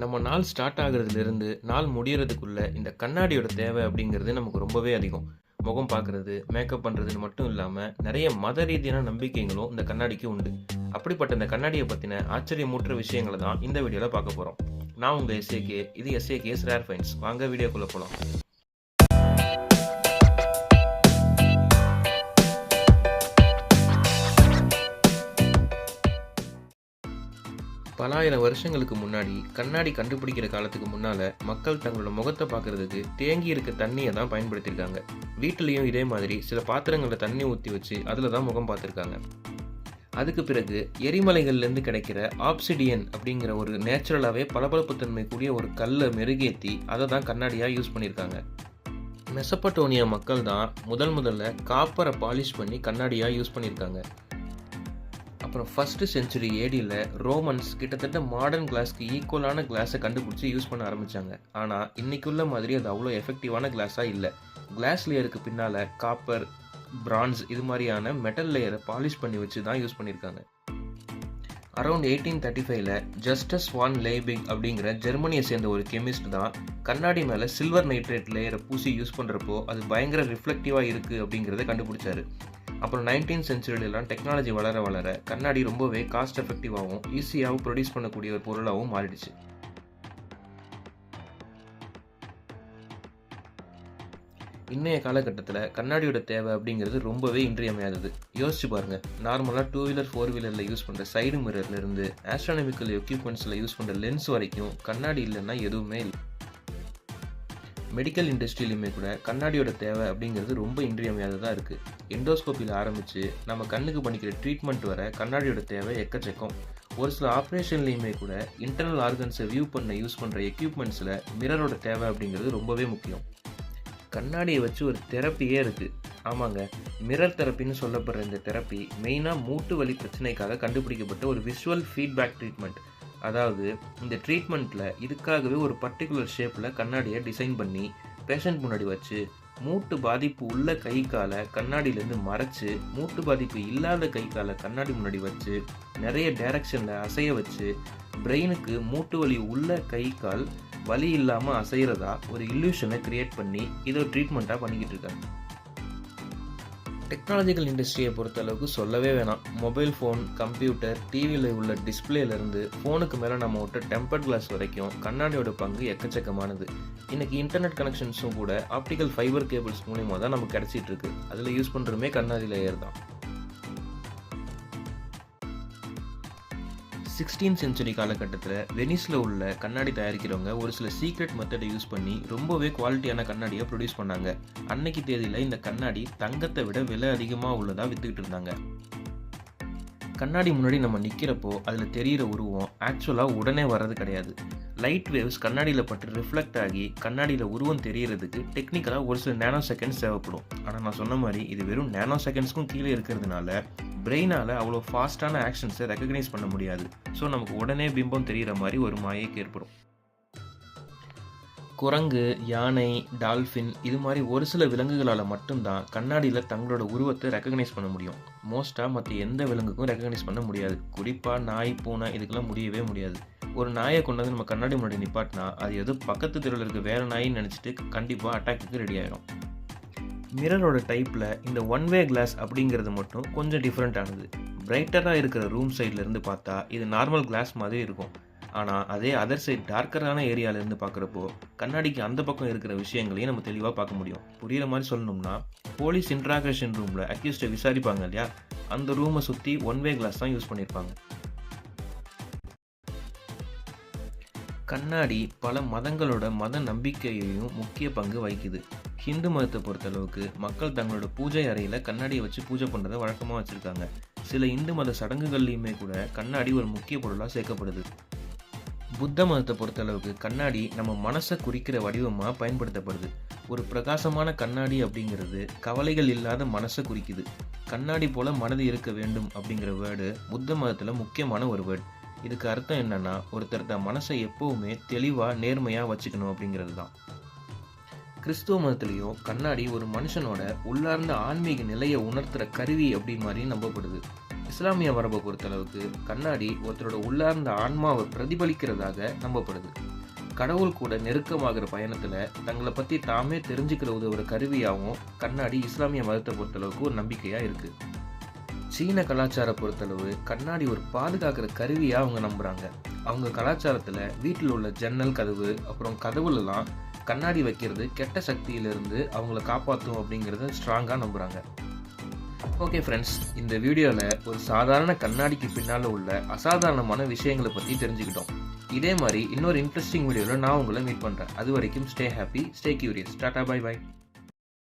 நம்ம நாள் ஸ்டார்ட் ஆகுறதுலேருந்து நாள் முடிகிறதுக்குள்ளே இந்த கண்ணாடியோட தேவை அப்படிங்கிறது நமக்கு ரொம்பவே அதிகம். முகம் பார்க்குறது மேக்கப் பண்ணுறதுன்னு மட்டும் இல்லாமல் நிறைய மத ரீதியான நம்பிக்கைகளும் இந்த கண்ணாடிக்கு உண்டு. அப்படிப்பட்ட இந்த கண்ணாடியை பற்றின ஆச்சரியமூற்ற விஷயங்களை தான் இந்த வீடியோவில் பார்க்க போகிறோம் நான் உங்கள் எஸ்ஏகே இது எஸ்ஏகேஸ் ரேர் ஃபைன்ஸ் வாங்க வீடியோக்குள்ளே போகலாம் பலாயிரம் வருஷங்களுக்கு முன்னாடி கண்ணாடி கண்டுபிடிக்கிற காலத்துக்கு முன்னால மக்கள் தங்களோட முகத்தை பார்க்கறதுக்கு தேங்கி இருக்க தண்ணியை தான் பயன்படுத்தியிருக்காங்க. வீட்டிலையும் இதே மாதிரி சில பாத்திரங்களில் தண்ணி ஊற்றி வச்சு அதில் தான் முகம் பார்த்துருக்காங்க. அதுக்கு பிறகு எரிமலைகள்லேருந்து கிடைக்கிற ஆப்சிடியன் அப்படிங்கிற ஒரு நேச்சுரலாகவே பளபளப்புத்தன்மை கூடிய ஒரு கல்லை மெருகேற்றி அதை தான் கண்ணாடியாக யூஸ் பண்ணியிருக்காங்க. மெசப்பட்டோனியா மக்கள் தான் முதல் முதல்ல காப்பரை பாலிஷ் பண்ணி கண்ணாடியாக யூஸ் பண்ணியிருக்காங்க. அப்புறம் ஃபஸ்ட்டு செஞ்சுரி ஏடியில் ரோமன்ஸ் கிட்டத்தட்ட மாடர்ன் கிளாஸ்க்கு ஈக்குவலான கிளாஸை கண்டுபிடிச்சி யூஸ் பண்ண ஆரம்பித்தாங்க ஆனால் இன்றைக்குள்ள மாதிரி அது அவ்வளோ எஃபெக்டிவான கிளாஸாக இல்லை. கிளாஸ் லேயருக்கு பின்னால் காப்பர் பிரான்ஸ் இது மாதிரியான மெட்டல் லேயரை பாலிஷ் பண்ணி வச்சு தான் யூஸ் பண்ணியிருக்காங்க அரௌண்ட் எயிட்டீன் தேர்ட்டி ஃபைவ்ல ஜஸ்டஸ் வான் லேபிங் அப்படிங்கிற ஜெர்மனியை சேர்ந்த ஒரு கெமிஸ்ட் தான் கண்ணாடி மேலே சில்வர் நைட்ரேட் லேயரை பூசி யூஸ் பண்ணுறப்போ அது பயங்கர ரிஃப்ளெக்டிவாக இருக்குது அப்படிங்கிறத கண்டுபிடிச்சாரு. அப்புறம் நைன்டீன் சென்ச்சுரியிலலாம் டெக்னாலஜி வளர வளர கண்ணாடி ரொம்பவே காஸ்ட் எஃபெக்டிவாகவும் ஈஸியாகவும் ப்ரொடியூஸ் பண்ணக்கூடிய ஒரு பொருளாகவும் மாறிடுச்சு. இன்றைய காலகட்டத்தில் கண்ணாடியோட தேவை அப்படிங்கிறது ரொம்பவே இன்றியமையாதது. யோசிச்சு பாருங்கள் நார்மலாக டூ வீலர் ஃபோர் வீலரில் யூஸ் பண்ணுற சைடு மிரர்லேருந்து ஆஸ்ட்ரானமிக்கல் எக்யூப்மெண்ட்ஸில் யூஸ் பண்ணுற லென்ஸ் வரைக்கும் கண்ணாடி இல்லைன்னா எதுவுமே இல்லை. மெடிக்கல் இண்டஸ்ட்ரியிலுமே கூட கண்ணாடியோட தேவை அப்படிங்கிறது ரொம்ப இன்றியமையாததாக இருக்குது எண்டோஸ்கோப்பியில் ஆரம்பித்து நம்ம கண்ணுக்கு பண்ணிக்கிற ட்ரீட்மெண்ட் வர கண்ணாடியோட தேவை எக்கச்சக்கம். ஒரு சில ஆப்ரேஷன்லேயுமே கூட இன்டர்னல் ஆர்கன்ஸை வியூ பண்ண யூஸ் பண்ணுற எக்யூப்மெண்ட்ஸில் மிரரோட தேவை அப்படிங்கிறது ரொம்பவே முக்கியம். கண்ணாடியை வச்சு ஒரு தெரப்பியே இருக்குது ஆமாங்க. மிரர் தெரப்பின்னு சொல்லப்படுற இந்த தெரப்பி மெயினாக மூட்டு வலி பிரச்சனைக்காக கண்டுபிடிக்கப்பட்ட ஒரு விஷுவல் ஃபீட்பேக் ட்ரீட்மெண்ட் அதாவது இந்த ட்ரீட்மெண்ட்டில் இதுக்காகவே ஒரு பர்டிகுலர் ஷேப்பில் கண்ணாடியை டிசைன் பண்ணி பேஷண்ட் முன்னாடி வச்சு மூட்டு பாதிப்பு உள்ள கை காலை கண்ணாடியிலேருந்து மறைச்சு மூட்டு பாதிப்பு இல்லாத கை காலை கண்ணாடி முன்னாடி வச்சு நிறைய டைரக்ஷனில் அசைய வச்சு பிரெயினுக்கு மூட்டு வலி உள்ள கை கால் வலி இல்லாமல் அசைகிறதா ஒரு இல்யூஷனை க்ரியேட் பண்ணி இதை ட்ரீட்மெண்ட்டாக பண்ணிக்கிட்டு இருக்காங்க. டெக்னாலஜிக்கல் இண்டஸ்ட்ரியை பொறுத்தளவுக்கு சொல்லவே வேணாம். மொபைல் ஃபோன் கம்ப்யூட்டர் டிவியில் உள்ள டிஸ்பிளேலேருந்து ஃபோனுக்கு மேலே நம்ம விட்ட டெம்பர்ட் கிளாஸ் வரைக்கும் கண்ணாடியோட பங்கு எக்கச்சக்கமானது. இன்றைக்கி இன்டர்நெட் கனெக்ஷன்ஸும் கூட ஆப்டிக்கல் ஃபைபர் கேபிள்ஸ் மூலியமாக தான் நமக்கு கிடச்சிட்டு இருக்கு. அதில் யூஸ் பண்ணுறதுமே கண்ணாடி லேயர் தான். சிக்ஸ்டீன் சென்ச்சுரி காலகட்டத்தில் வெனிஸில் உள்ள கண்ணாடி தயாரிக்கிறவங்க ஒரு சில சீக்ரெட் மெத்தடை யூஸ் பண்ணி ரொம்பவே குவாலிட்டியான கண்ணாடியை ப்ரொடியூஸ் பண்ணாங்க. அன்னைக்கு தேதியில் இந்த கண்ணாடி தங்கத்தை விட விலை அதிகமாக உள்ளதாக விற்றுக்கிட்டு இருந்தாங்க. கண்ணாடி முன்னாடி நம்ம நிற்கிறப்போ அதில் தெரிகிற உருவம் ஆக்சுவலாக உடனே வர்றது கிடையாது. லைட் வேவ்ஸ் கண்ணாடியில் பட்டு ரிஃப்ளெக்ட் ஆகி கண்ணாடியில் உருவம் தெரியறதுக்கு டெக்னிக்கலாக ஒரு சில நேனோ செகண்ட்ஸ் தேவைப்படும். ஆனால் நான் சொன்ன மாதிரி இது வெறும் நேனோ செகண்ட்ஸ்க்கும் கீழே இருக்கிறதுனால பிரெயினால் அவ்வளோ ஃபாஸ்ட்டான ஆக்ஷன்ஸை ரெக்கக்னைஸ் பண்ண முடியாது. ஸோ நமக்கு உடனே பிம்பம் தெரிகிற மாதிரி ஒரு மாயைக்கு ஏற்படும். குரங்கு யானை டால்ஃபின் இது மாதிரி ஒரு சில விலங்குகளால் மட்டும்தான் கண்ணாடியில் தங்களோட உருவத்தை ரெக்கக்னைஸ் பண்ண முடியும். மோஸ்ட்டாக மற்ற எந்த விலங்குக்கும் ரெக்கக்னைஸ் பண்ண முடியாது. குறிப்பாக நாய் பூனை இதுக்கெல்லாம் முடியவே முடியாது. ஒரு நாயை கொண்டு வந்து நம்ம கண்ணாடி முன்னாடி நிப்பாட்டினா அது ஏதோ பக்கத்து தெருவில் இருக்க வேறு நாயின்னு நினச்சிட்டு கண்டிப்பாக அட்டாக்கு ரெடி ஆகிடும் மிரரோட டைப்பில் இந்த ஒன் வே கிளாஸ் அப்படிங்கிறது மட்டும் கொஞ்சம் டிஃப்ரெண்ட்டானது பிரைட்டராக இருக்கிற ரூம் சைட்லேருந்து பார்த்தா இது நார்மல் கிளாஸ் மாதிரி இருக்கும். ஆனால் அதே அதர் சைட் டார்க்கரான ஏரியாவிலேருந்து பார்க்குறப்போ கண்ணாடிக்கு அந்த பக்கம் இருக்கிற விஷயங்களையும் நம்ம தெளிவாக பார்க்க முடியும். புரிகிற மாதிரி சொல்லணும்னா போலீஸ் இன்ட்ராகேஷன் ரூமில் அக்யூஸ்டை விசாரிப்பாங்க இல்லையா? அந்த ரூமை சுற்றி ஒன் வே கிளாஸ் தான் யூஸ் பண்ணியிருப்பாங்க கண்ணாடி பல மதங்களோட மத நம்பிக்கையையும் முக்கிய பங்கு வகிக்குது. ஹிந்து மதத்தை பொறுத்தளவுக்கு மக்கள் தங்களோட பூஜை அறையில் கண்ணாடியை வச்சு பூஜை பண்ணுறதை வழக்கமாக வச்சுருக்காங்க. சில இந்து மத சடங்குகள்லையுமே கூட கண்ணாடி ஒரு முக்கிய பொருளாக சேர்க்கப்படுது. புத்த மதத்தை பொறுத்தளவுக்கு கண்ணாடி நம்ம மனசை குறிக்கிற வடிவமாக பயன்படுத்தப்படுது. ஒரு பிரகாசமான கண்ணாடி அப்படிங்கிறது கவலைகள் இல்லாத மனசை குறிக்குது. கண்ணாடி போல மனது இருக்க வேண்டும் அப்படிங்கிற வேர்டு புத்த மதத்தில் முக்கியமான ஒரு வேர்டு. இதுக்கு அர்த்தம் என்னன்னா ஒருத்தர் தன் மனசை எப்பவுமே தெளிவாக நேர்மையாக வச்சுக்கணும் அப்படிங்கிறது தான் கிறிஸ்துவ மதத்துலேயும் கண்ணாடி ஒரு மனுஷனோட உள்ளார்ந்த ஆன்மீக நிலையை உணர்த்துற கருவி அப்படி மாதிரி நம்பப்படுது. இஸ்லாமிய மரபை பொறுத்தளவுக்கு கண்ணாடி ஒருத்தரோட உள்ளார்ந்த ஆன்மாவை பிரதிபலிக்கிறதாக நம்பப்படுது. கடவுள் கூட நெருக்கமாகிற பயணத்துல தங்களை பத்தி தாமே தெரிஞ்சுக்கிற உதவுற கருவியாகவும் கண்ணாடி இஸ்லாமிய மதத்தை பொறுத்தளவுக்கு ஒரு நம்பிக்கையா இருக்கு. சீன கலாச்சார பொறுத்தளவு கண்ணாடி ஒரு பாதுகாக்கிற கருவியா அவங்க நம்புறாங்க. அவங்க கலாச்சாரத்துல வீட்டில் உள்ள ஜன்னல் கதவு அப்புறம் கதவுலலாம் கண்ணாடி வைக்கிறது கெட்ட சக்தியிலிருந்து அவங்கள காப்பாற்றும் அப்படிங்கிறத ஸ்ட்ராங்காக நம்புறாங்க. ஓகே ஃப்ரெண்ட்ஸ் இந்த வீடியோவில் ஒரு சாதாரண கண்ணாடிக்கு பின்னால் உள்ள அசாதாரணமான விஷயங்களை பற்றி தெரிஞ்சுக்கிட்டோம். இதே மாதிரி இன்னொரு இன்ட்ரெஸ்டிங் வீடியோவில் நான் உங்களை மீட் பண்ணுறேன் அது வரைக்கும் stay happy stay curious tata bye bye